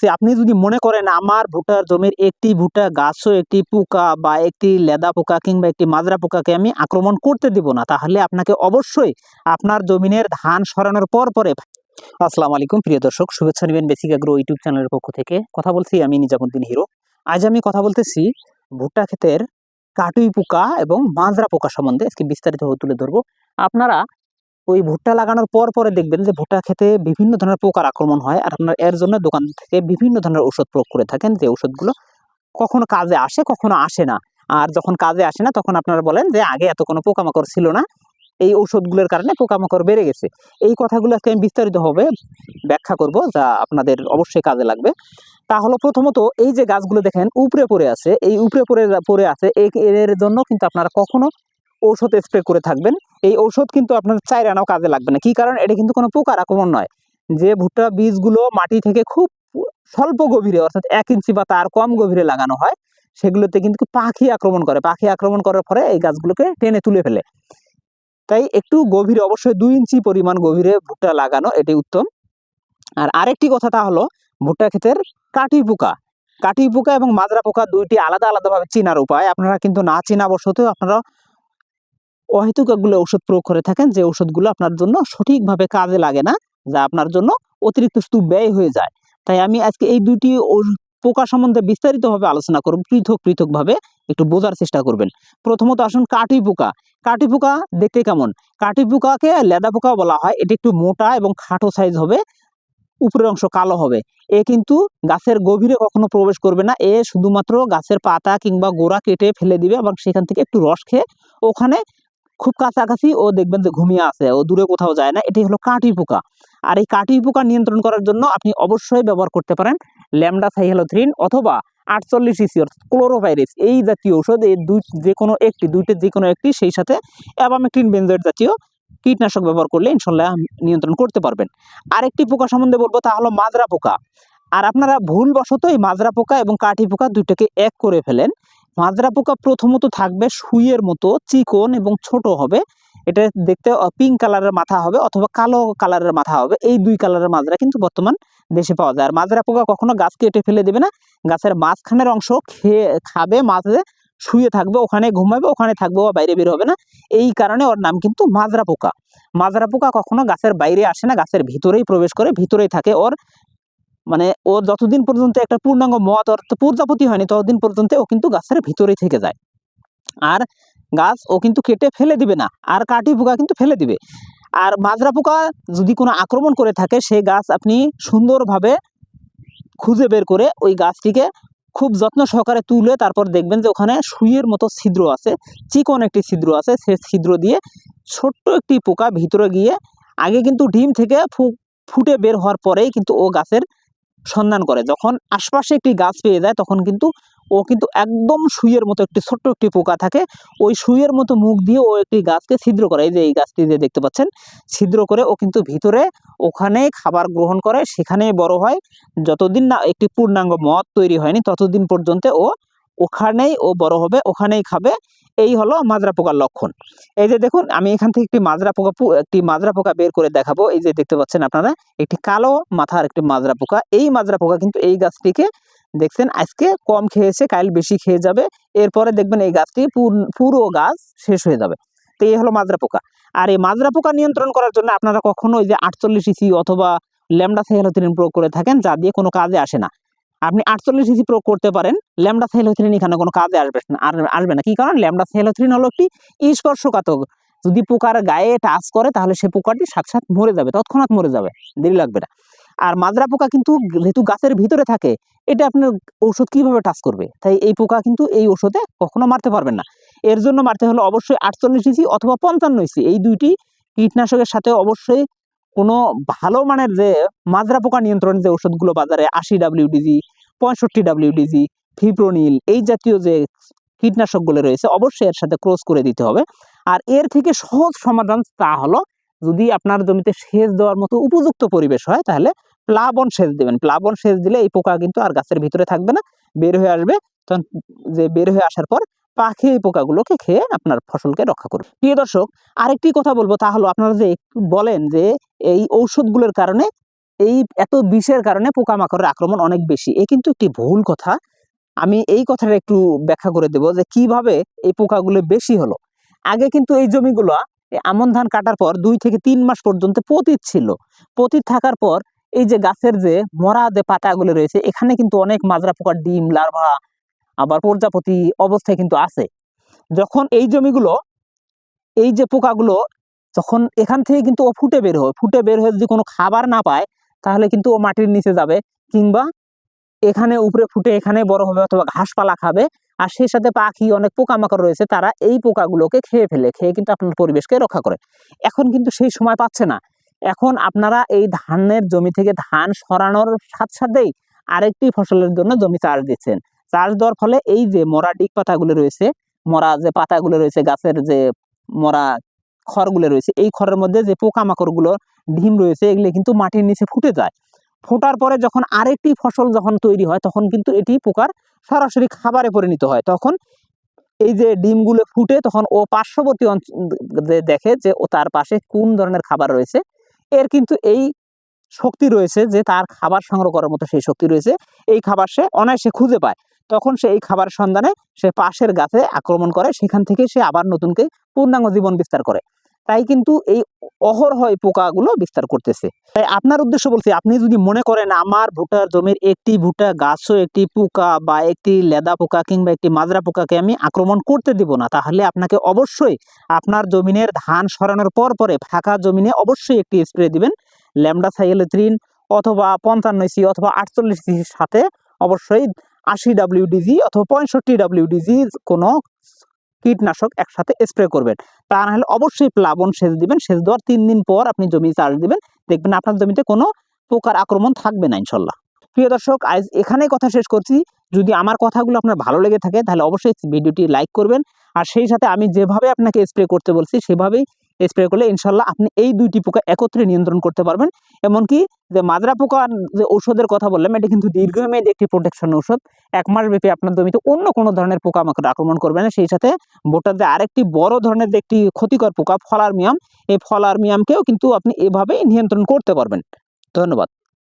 যে আপনি যদি মনে করেন আমার ভুট্টার জমির একটি ভুট্টা গাছও একটি পোকা বা একটি লেদা পোকা কিংবা একটি মাজরা পোকাকে আমি আক্রমণ করতে দিব না, তাহলে আপনাকে অবশ্যই আপনার জমিনের ধান সরানোর পর পরে আসসালামু আলাইকুম। প্রিয় দর্শক, শুভেচ্ছা নেবেন বেসিক আগ্রো ইউটিউব চ্যানেলের পক্ষ থেকে। কথা বলছি আমি নিজামুদ্দিন হিরো। আজ আমি কথা বলতেছি ভুট্টা ক্ষেতের কাটুই পোকা এবং মাজরা পোকা সম্বন্ধে। আজকে বিস্তারিতভাবে তুলে ধরবো। আপনারা ওই ভুট্টা লাগানোর পর পরে দেখবেন যে ভুট্টা খেতে বিভিন্ন ধরনের পোকার আক্রমণ হয় আর আপনার এর জন্য দোকান থেকে বিভিন্ন ধরনের ওষুধ প্রয়োগ করে থাকেন যে ওষুধগুলো কখনো কাজে আসে, কখনো আসে না। আর যখন কাজে আসে না, তখন আপনারা বলেন যে আগে এত কোনো পোকামাকড় ছিল না, এই ঔষধগুলোর কারণে পোকামাকড় বেড়ে গেছে। এই কথাগুলো আজকে আমি বিস্তারিতভাবে ব্যাখ্যা করব যা আপনাদের অবশ্যই কাজে লাগবে। তা হলো প্রথমত এই যে গাছগুলো দেখেন উপরে পড়ে আছে, এই উপরে পড়ে পড়ে আছে এর জন্য কিন্তু আপনারা কখনো ঔষধ স্প্রে করে থাকবেন। এই ঔষধ কিন্তু আপনার চাই আনাও কাজে লাগবে না। কি কারণ? এটা কিন্তু কোনো পোকার আক্রমণ নয়। যে ভুট্টা বীজগুলো মাটি থেকে খুব স্বল্প গভীরে, অর্থাৎ এক ইঞ্চি বা তার কম গভীরে লাগানো হয়, সেগুলোতে কিন্তু পাখি আক্রমণ করে। পাখি আক্রমণ করার পরে এই গাছগুলোকে টেনে তুলে ফেলে। তাই একটু গভীরে, অবশ্যই দুই ইঞ্চি পরিমাণ গভীরে ভুট্টা লাগানো এটি উত্তম। আর আরেকটি কথা তা হলো, ভুট্টা ক্ষেতের কাটি পোকা। কাটি পোকা এবং মাজরা পোকা দুইটি আলাদা আলাদাভাবে চেনার উপায়। আপনারা কিন্তু না চেনা বসতেও আপনারা অহেতুকগুলো ওষুধ প্রয়োগ করে থাকেন যে ওষুধগুলো আপনার জন্য সঠিকভাবে কাজে লাগে না, যা আপনার জন্য অতিরিক্ত শুধু ব্যয় হয়ে যায়। তাই আমি আজকে এই দুটি পোকা সম্বন্ধে বিস্তারিতভাবে আলোচনা করব, পৃথক পৃথকভাবে একটু বোঝার চেষ্টা করবেন। প্রথমত আসুন কাটি পোকা। কাটি পোকা দেখতে কেমন? কাটি পোকাকে লেদা পোকা বলা হয়। এটি একটু মোটা এবং খাটো সাইজ হবে, উপরের অংশ কালো হবে। এ কিন্তু গাছের গভীরে কখনো প্রবেশ করবে না। এ শুধুমাত্র গাছের পাতা কিংবা গোড়া কেটে ফেলে দিবে এবং সেখান থেকে একটু রস খেয়ে ওখানে খুব কাছাকাছি ও দেখবেন যে ঘুমিয়ে আছে ও দূরে কোথাও যায় না এটি হলো কাটি পোকা। আর এই কাটি পোকা নিয়ন্ত্রণ করার জন্য আপনি অবশ্যই ব্যবহার করতে পারেন ল্যামডা সাইহেলোথ্রিন অথবা আটচল্লিশ ইসি অর্থাৎ ক্লোরোভাইরাস। এই জাতীয় ঔষধ, এই দুই, যে কোনো একটি, দুইটি যে কোনো একটি, সেই সাথে অ্যাবামেক্টিন বেনজয়েড জাতীয় কীটনাশক ব্যবহার করলে ইনশাল্লাহ নিয়ন্ত্রণ করতে পারবেন। আরেকটি পোকা সম্বন্ধে বলব, তা হলো মাজরা পোকা। আর আপনারা ভুলবশত এই মাজরা পোকা এবং কাঠি পোকা দুইটাকে এক করে ফেলেন। মাজরা পোকা প্রথমত থাকবে সুইয়ের মতো, চিকন এবং ছোট হবে। এটা দেখতে পিঙ্ক কালারের মাথা হবে অথবা কালো কালারের মাথা হবে। এই দুই কালারের মাজরা কিন্তু বর্তমান দেশে পাওয়া যায়। আর মাজরা পোকা কখনো গাছ কেটে ফেলে দেবে না। গাছের মাঝখানের অংশ খেয়ে খাবে, মাঝে শুয়ে থাকবে, ওখানে ঘুমাবে, ওখানে থাকবে বা বাইরে বের হবে না। এই কারণে ওর নাম কিন্তু মাজরা পোকা মাজরা পোকা কখনো গাছের বাইরে আসে না, গাছের ভিতরেই প্রবেশ করে, ভিতরেই থাকে ওর মানে ও যতদিন পর্যন্ত একটা পূর্ণাঙ্গ মত অর্থ প্রজাপতি হয়নি, ততদিন পর্যন্ত ও কিন্তু গাছের ভিতরেই থেকে যায়। আর গাছ ও কিন্তু কেটে ফেলে দিবে না, আর কাঠি পোকা কিন্তু ফেলে দিবে। আর মাজরা পোকা যদি কোনো আক্রমণ করে থাকে সেই গাছ আপনি সুন্দরভাবে খুঁজে বের করে ওই গাছটিকে খুব যত্ন সহকারে তুলে তারপর দেখবেন যে ওখানে সুইয়ের মতো ছিদ্র আছে, চিকন একটি ছিদ্র আছে, সে ছিদ্র দিয়ে ছোট্ট একটি পোকা ভিতরে গিয়ে আগে কিন্তু ডিম থেকে ফুটে বের হওয়ার পরেই কিন্তু ও গাছের সন্ধান করে। যখন আশপাশে একটি গাছ পেয়ে যায়, তখন কিন্তু ও কিন্তু একদম সুইয়ের মতো একটি ছোট্ট একটি পোকা থাকে। ওই সুইয়ের মতো মুখ দিয়ে ও একটি গাছকে ছিদ্র করে। এই যে এই গাছটি যে দেখতে পাচ্ছেন, ছিদ্র করে ও কিন্তু ভিতরে ওখানে খাবার গ্রহণ করে, সেখানেই বড় হয়। যতদিন না একটি পূর্ণাঙ্গ মদ তৈরি হয়নি, ততদিন পর্যন্ত ও ওখানেই ও বড় হবে, ওখানেই খাবে। এই হলো মাজরা পোকার লক্ষণ। এই যে দেখুন, আমি এখান থেকে একটি মাজরা পোকা একটি মাজরা পোকা বের করে দেখাবো। এই যে দেখতে পাচ্ছেন আপনারা, একটি কালো মাথার একটি মাজরা পোকা। এই মাজরা পোকা কিন্তু এই গাছটিকে দেখছেন, আজকে কম খেয়েছে, কাল বেশি খেয়ে যাবে। এরপরে দেখবেন এই গাছটি পুরো গাছ শেষ হয়ে যাবে। তো এই হলো মাজরা পোকা। আর এই মাজরা পোকা নিয়ন্ত্রণ করার জন্য আপনারা কখনো ওই যে আটচল্লিশ ইসি অথবা ল্যামডা সাইলোথিনিন প্রয়োগ করে থাকেন, যা দিয়ে কোনো কাজে আসে না। আপনি আটচল্লিশ ইসি প্রয়োগ করতে পারেন, ল্যামডা সাইলোথিনিন এখানে কোনো কাজে আসবে না আসবে না। কি কারণ? ল্যামডা সাইলোথিনিন হলো একটি স্পর্শকাতক। যদি পোকার গায়ে টাচ করে, তাহলে সে পোকাটি সাক্ষাৎ মরে যাবে, তৎক্ষণাৎ মরে যাবে, দেরি লাগবে না। আর মাজরা পোকা কিন্তু যেহেতু গাছের ভিতরে থাকে, এটা আপনার ঔষধ কীভাবে টাচ করবে? তাই এই পোকা কিন্তু এই ওষুধে কখনো মারতে পারবেন না। এর জন্য মারতে হলে অবশ্যই আটচল্লিশ ইসি অথবা পঞ্চান্ন ইসি এই দুইটি কীটনাশকের সাথে অবশ্যই কোনো ভালো মানের যে মাজরা পোকা নিয়ন্ত্রণের যে ওষুধগুলো বাজারে আশি ডাব্লিউডিজি পঁয়ষট্টি ডাব্লিউডিজি ফিপ্রোনিল এই জাতীয় যে কীটনাশকগুলো রয়েছে, অবশ্যই এর সাথে ক্রস করে দিতে হবে। আর এর থেকে সহজ সমাধান তা হলো, যদি আপনার জমিতে সেচ দেওয়ার মতো উপযুক্ত পরিবেশ হয়, তাহলে প্লাবন সেচ দেবেন। প্লাবন সেচ দিলে এই পোকা কিন্তু আর গাছের ভিতরে থাকবে না, বের হয়ে আসবে। তখন যে বের হয়ে আসার পর পাখি এই পোকাগুলোকে খেয়ে আপনার ফসলকে রক্ষা করবে। প্রিয় দর্শক, আরেকটি কথা বলব, তা হলো আপনারা যে বলেন যে এই ঔষধগুলোর কারণে এই এত বিষের কারণে পোকামাকড়ের আক্রমণ অনেক বেশি। এ কিন্তু একটি ভুল কথা। আমি এই কথাটা একটু ব্যাখ্যা করে দেব যে কীভাবে এই পোকাগুলো বেশি হলো। আগে কিন্তু এই জমিগুলো আমন ধান কাটার পর দুই থেকে তিন মাস পর্যন্ত পতিত ছিল। পতিত থাকার পর এই যে গাছের যে মরা যে পাতাগুলো রয়েছে, এখানে কিন্তু অনেক মাজরা পোকার ডিম, লার্ভা, আবার প্রজাপতি অবস্থায় কিন্তু আছে। যখন এই জমিগুলো, এই যে পোকাগুলো, যখন এখান থেকে কিন্তু ও ফুটে বের হয়। ফুটে বের হয়ে যদি কোনো খাবার না পায় তাহলে কিন্তু ও মাটির নিচে যাবে কিংবা এখানে উপরে ফুটে এখানে বড় হবে অথবা ঘাসপালা খাবে। আর সেই সাথে পাখি, অনেক পোকামাকড় রয়েছে, তারা এই পোকাগুলোকে খেয়ে ফেলে, খেয়ে কিন্তু আপনার পরিবেশকে রক্ষা করে। এখন কিন্তু সেই সময় পাচ্ছে না। এখন আপনারা এই ধানের জমি থেকে ধান সরানোর সাথে সাথেই আরেকটি ফসলের জন্য জমি চাষ দিচ্ছেন। চাষ দেওয়ার ফলে এই যে মরা ডিক পাতাগুলো রয়েছে, মরা যে পাতাগুলো রয়েছে, গাছের যে মরা খড়গুলো রয়েছে, এই খড়ের মধ্যে যে পোকামাকড়গুলো, ডিম রয়েছে, এগুলো কিন্তু মাটির নিচে ফুটে যায়। ফোটার পরে যখন আরেকটি ফসল যখন তৈরি হয়, তখন কিন্তু এটি পোকার সরাসরি খাবারে পরিণত হয়। তখন এই যে ডিমগুলো ফুটে, তখন ও পার্শ্ববর্তী অঞ্চল দেখে যে ও তার পাশে কোন ধরনের খাবার রয়েছে। এর কিন্তু এই শক্তি রয়েছে যে তার খাবার সংগ্রহ করার মতো সেই শক্তি রয়েছে। এই খাবার সে অনায়াসে খুঁজে পায়। তখন সে এই খাবার সন্ধানে সে পাশের গাছে আক্রমণ করে, সেখান থেকে সে আবার নতুনকে পূর্ণাঙ্গ জীবন বিস্তার করে। তাই কিন্তু এই অহরহ পোকাগুলো বিস্তার করতেছে। তাই আপনার উদ্দেশ্য বলছি, আপনি যদি মনে করেন আমার ভুট্টার জমির একটি ভুট্টা গাছও একটি পোকা বা একটি লেদা পোকা কিংবা একটি মাজরা পোকাকে আমি আক্রমণ করতে দিব না, তাহলে আপনাকে অবশ্যই আপনার জমিনের ধান সরানোর পর পরে ফাঁকা জমিনে অবশ্যই একটি স্প্রে দিবেন, ল্যামডা সাইলেথ্রিন অথবা পঞ্চান্ন সি অথবা আটচল্লিশ সির সাথে অবশ্যই আশি ডাব্লিউডিজি অথবা পঁয়ষট্টি ডাব্লিউডিজি কোনো কীটনাশক একসাথে স্প্রে করবেন। তা না হলে অবশ্যই প্লাবন সেচ দিবেন। সেচ দেওয়ার তিন দিন পর আপনি জমি চাষ দিবেন। দেখবেন আপনার জমিতে কোনো পোকার আক্রমণ থাকবে না, ইনশাল্লাহ। প্রিয় দর্শক, আজ এখানেই কথা শেষ করছি। যদি আমার কথাগুলো আপনার ভালো লেগে থাকে, তাহলে অবশ্যই ভিডিওটি লাইক করবেন। আর সেই সাথে আমি যেভাবে আপনাকে স্প্রে করতে বলছি, সেভাবেই স্প্রে করলে ইনশাল্লাহ আপনি এই দুইটি পোকা একত্রে নিয়ন্ত্রণ করতে পারবেন। এমনকি যে মাদ্রা পোকার যে ঔষধের কথা বললাম, এটা কিন্তু দীর্ঘমেয়াদী একটি প্রোটেকশন ঔষধ। এক মাস ব্যাপী আপনার জমিতে অন্য কোনো ধরনের পোকা পোকামাকড় আক্রমণ করবে না। সেই সাথে যে আরেকটি বড় ধরনের একটি ক্ষতিকর পোকা ফলারমিয়াম এই ফলারমিয়ামকেও কিন্তু আপনি এভাবেই নিয়ন্ত্রণ করতে পারবেন। ধন্যবাদ।